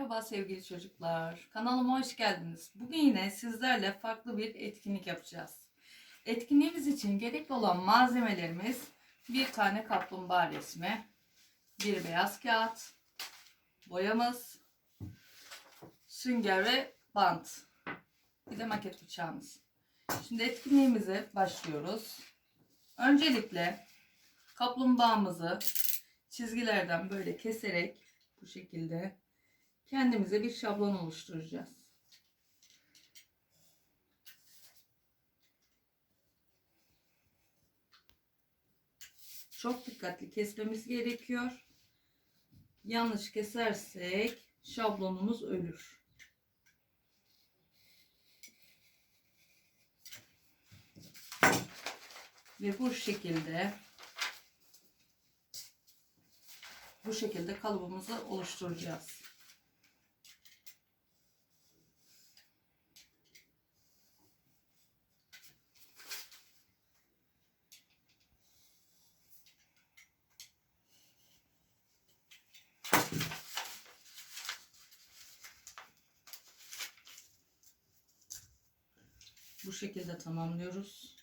Merhaba sevgili çocuklar. Kanalıma hoş geldiniz. Bugün yine sizlerle farklı bir etkinlik yapacağız. Etkinliğimiz için gerekli olan malzemelerimiz bir tane kaplumbağa resmi, bir beyaz kağıt, boyamız, sünger ve bant. Bir de maket bıçağımız. Şimdi etkinliğimize başlıyoruz. Öncelikle kaplumbağamızı çizgilerden böyle keserek bu şekilde kendimize bir şablon oluşturacağız. Çok dikkatli kesmemiz gerekiyor. Yanlış kesersek şablonumuz ölür. Ve bu şekilde bu şekilde kalıbımızı oluşturacağız. Bu şekilde tamamlıyoruz.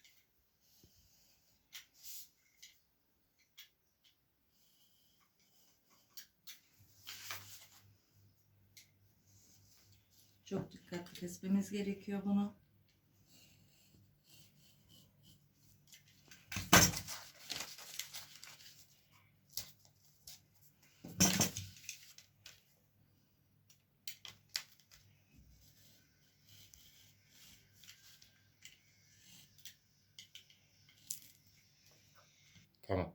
Çok dikkatli kesmemiz gerekiyor bunu. Tamam.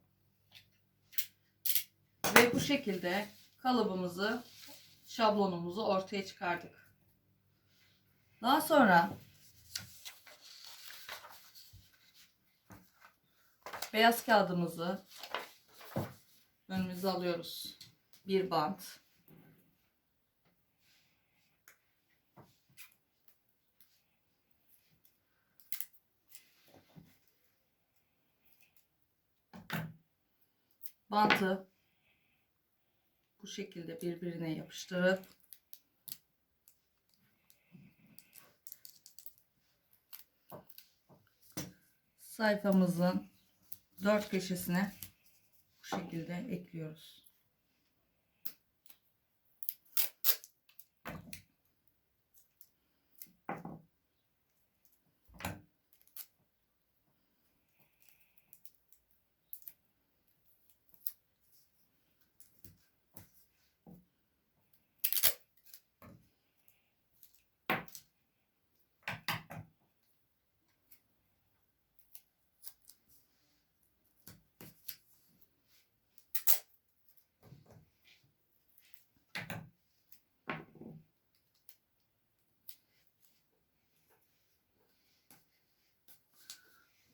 Ve bu şekilde kalıbımızı, şablonumuzu ortaya çıkardık. Daha sonra beyaz kağıdımızı önümüze alıyoruz. Bir bant. Bantı bu şekilde birbirine yapıştırıp sayfamızın dört köşesine bu şekilde ekliyoruz.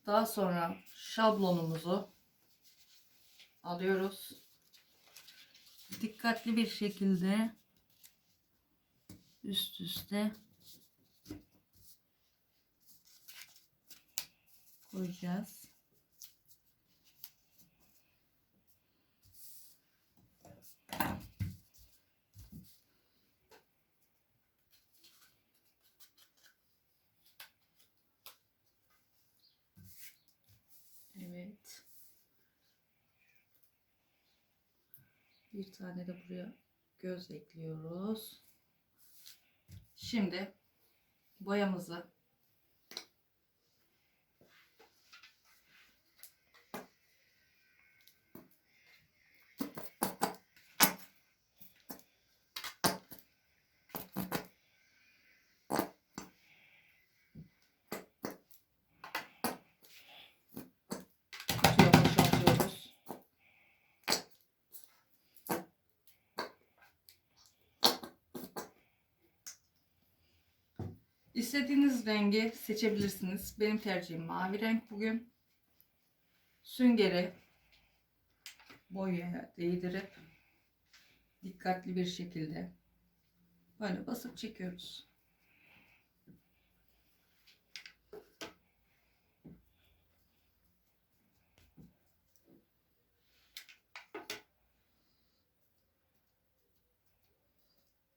Daha sonra şablonumuzu alıyoruz. Dikkatli bir şekilde üst üste koyacağız. Bir tane de buraya göz ekliyoruz. Şimdi boyamızı İstediğiniz rengi seçebilirsiniz. Benim tercihim mavi renk bugün. Süngeri boyaya değdirip dikkatli bir şekilde böyle basıp çekiyoruz.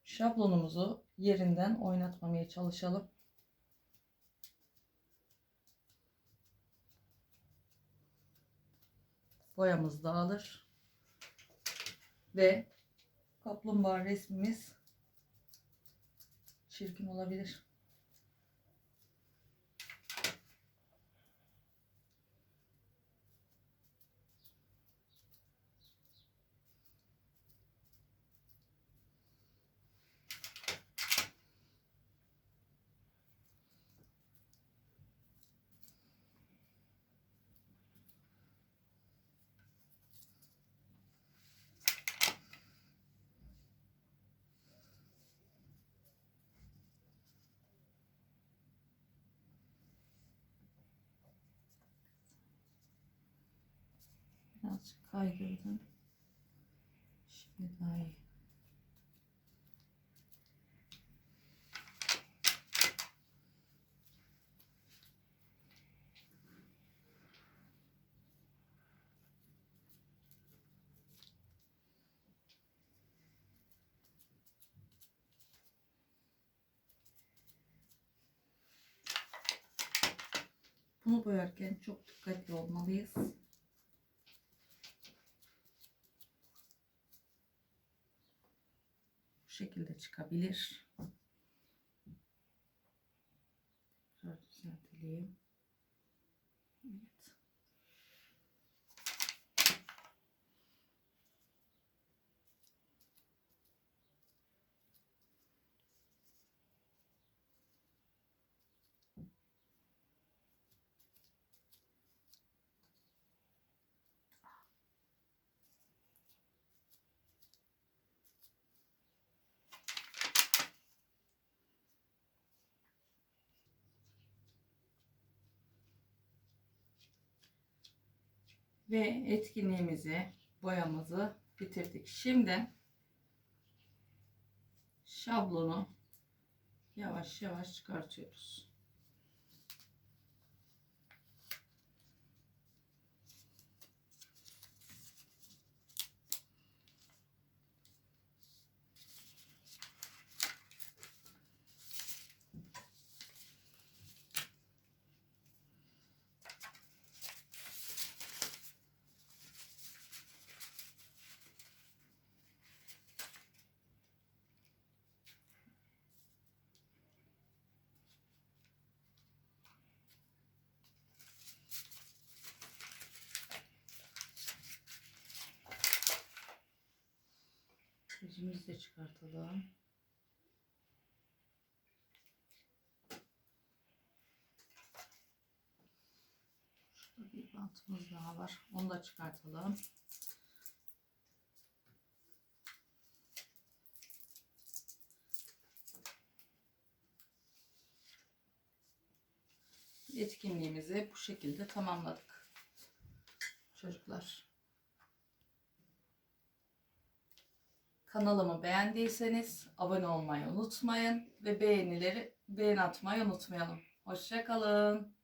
Şablonumuzu yerinden oynatmamaya çalışalım. Boyamız dağılır. Ve kaplumbağa resmimiz çirkin olabilir. Birazcık kaydırdım. Şimdi daha iyi. Bunu boyarken çok dikkatli olmalıyız. Şekilde çıkabilir. Tekrar düzeltelim. Ve etkinliğimizi, boyamızı bitirdik. Şimdi şablonu yavaş yavaş çıkartıyoruz. Yüzümüzü de çıkartalım. Şurada bir bantımız daha var. Onu da çıkartalım. Etkinliğimizi bu şekilde tamamladık. Çocuklar. Kanalımı beğendiyseniz abone olmayı unutmayın ve beğenileri beğen atmayı unutmayalım. Hoşçakalın.